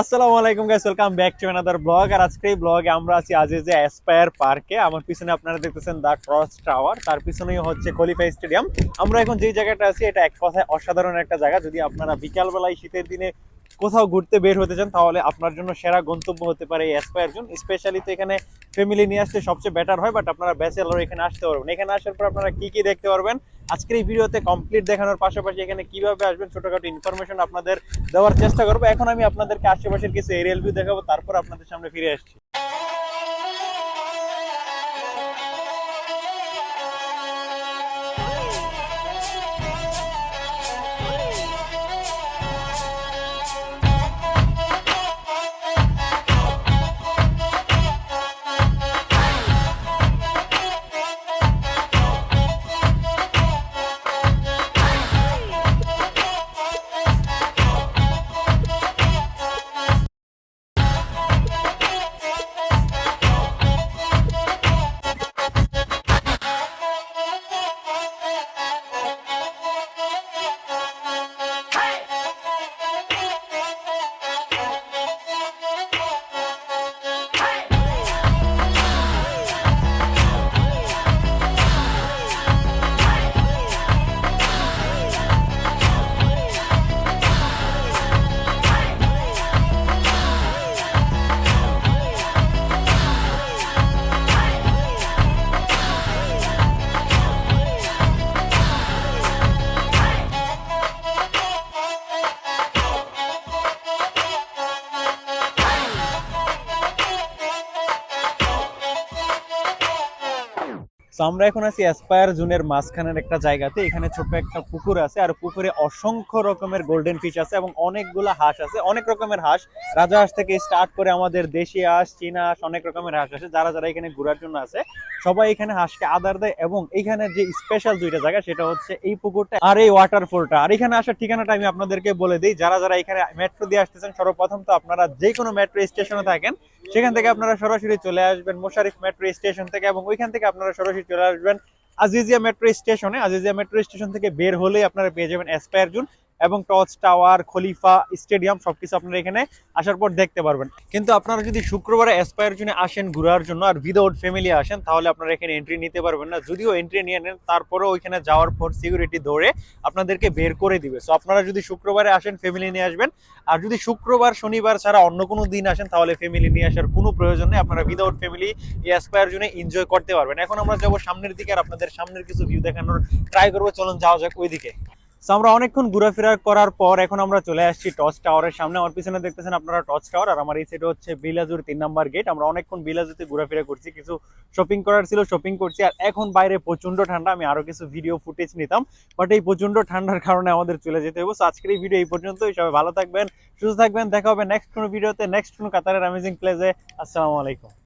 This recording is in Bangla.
আসসালামু আলাইকুম guys welcome back to another blog আর আজকে এই ব্লগে আমরা আছি আজিজে অ্যাসপায়ার পার্কে আমার পিছনে আপনারা দেখতেছেন দা ক্রস টাওয়ার তার পিছনেই হচ্ছে কোয়ালিফাই স্টেডিয়াম আমরা এখন যে জায়গাটা আছি, এটা এক কথায় অসাধারণ একটা জায়গা। যদি আপনারা বিকালবেলায় শীতের দিনে কোথাও ঘুরতে বের হতে চান, তাহলে আপনার জন্য সেরা গন্তব্য হতে পারে এই অ্যাসপায়ার জোন স্পেশালি তো এখানে ফ্যামিলি নিয়ে আসতে সবচেয়ে বেটার হয় বাট আপনারা ব্যাচেলর এখানে আসতে পারবেন। এখানে আসার পর আপনারা কি কি দেখতে পারবেন? আজকের এই ভিডিওতে কমপ্লিট দেখানোর পাশাপাশি এখানে কীভাবে আসবেন ছোটখাটো ইনফরমেশন আপনাদের দেওয়ার চেষ্টা করব। এখন আমি আপনাদেরকে আশেপাশের কিছু এরিয়াল ভিউ দেখাবো, তারপর আপনাদের সামনে ফিরে আসছি। তো আমরা এখন আছি অ্যাসপায়ার জোনের মাঝখানের একটা জায়গাতে। এখানে ছোট্ট একটা পুকুর আছে আর পুকুরে অসংখ্য রকমের গোল্ডেন ফিশ আছে এবং অনেকগুলা হাঁস আছে। অনেক রকমের হাঁস। রাজা হাঁস থেকে স্টার্ট করে আমাদের দেশি হাঁস, চীনা হাঁস, অনেক রকমের হাঁস আছে। যারা যারা এখানে ঘোরার জন্য আছে, সবাই এখানে হাঁসকে আদার দেয় এবং এখানে যে স্পেশাল দুইটা জায়গা, সেটা হচ্ছে এই পুকুরটা আর এই ওয়াটারফলটা আর এখানে আসার ঠিকানাটা আমি আপনাদেরকে বলে দিই। যারা যারা এখানে মেট্রো দিয়ে আসতেছেন, সর্বপ্রথম তো আপনারা যে কোনো মেট্রো স্টেশনে থাকেন, সেখান থেকে আপনারা সরাসরি চলে আসবেন মোশারিফ মেট্রো স্টেশন থেকে এবং ওইখান থেকে আপনারা সরাসরি চলে আসবেন। আজিজিয়া মেট্রো স্টেশনে। আজিজিয়া মেট্রো স্টেশন থেকে বের হলেই আপনারা পেয়ে যাবেন অ্যাসপায়ার জোন এবং টর্চ টাওয়ার, খলিফা, স্টেডিয়াম, সবকিছু আপনারা এখানে আসার পর দেখতে পারবেন। কিন্তু আপনারা যদি শুক্রবারে এসপায়ার জন্য আসেন ঘোরার জন্য আর উইদাউট ফ্যামিলি আসেন, তাহলে আপনারা এখানে এন্ট্রি নিতে পারবেন না। যদিও এন্ট্রি নিয়ে নেন তারপরে ওইখানে যাওয়ার পর সিকিউরিটি ধরে আপনাদেরকে বের করে দিবে। সো আপনারা যদি শুক্রবারে আসেন ফ্যামিলি নিয়ে আসবেন। আর যদি শুক্রবার, শনিবার ছাড়া অন্য কোনো দিন আসেন, তাহলে ফ্যামিলি নিয়ে আসার কোনো প্রয়োজন নেই। আপনারা উইদাউট ফ্যামিলি অ্যাসপায়ার জন্য এনজয় করতে পারবেন। এখন আমরা যাব সামনের দিকে আর আপনাদের সামনের কিছু ভিউ দেখানোর ট্রাই করব। চলুন যাওয়া যাক ওইদিকে। আমরা অনেকক্ষণ ঘোরাফেরা করার পর এখন আমরা চলে আসছি টর্চ টাওয়ারের সামনে। আমার পিছনে দেখতেছেন আপনারা টর্চ টাওয়ার আর আমার এই সাইডে হচ্ছে বিলাজুর তিন নাম্বার গেট আমরা অনেকক্ষণ বিলাজুতে ঘোরাফেরা করছি কিছু শপিং করার ছিল শপিং করছি আর এখন বাইরে প্রচণ্ড ঠান্ডা। আমি আরও কিছু ভিডিও ফুটেজ নিতাম বাট এই প্রচণ্ড ঠান্ডার কারণে আমাদের চলে যেতে হবে So, আজকের এই ভিডিও এই পর্যন্তই। সবাই ভালো থাকবেন সুস্থ থাকবেন। দেখা হবে নেক্সট কোনো ভিডিওতে নেক্সট কোনো কাতারের অ্যামেজিং প্লেসে আসসালামু আলাইকুম।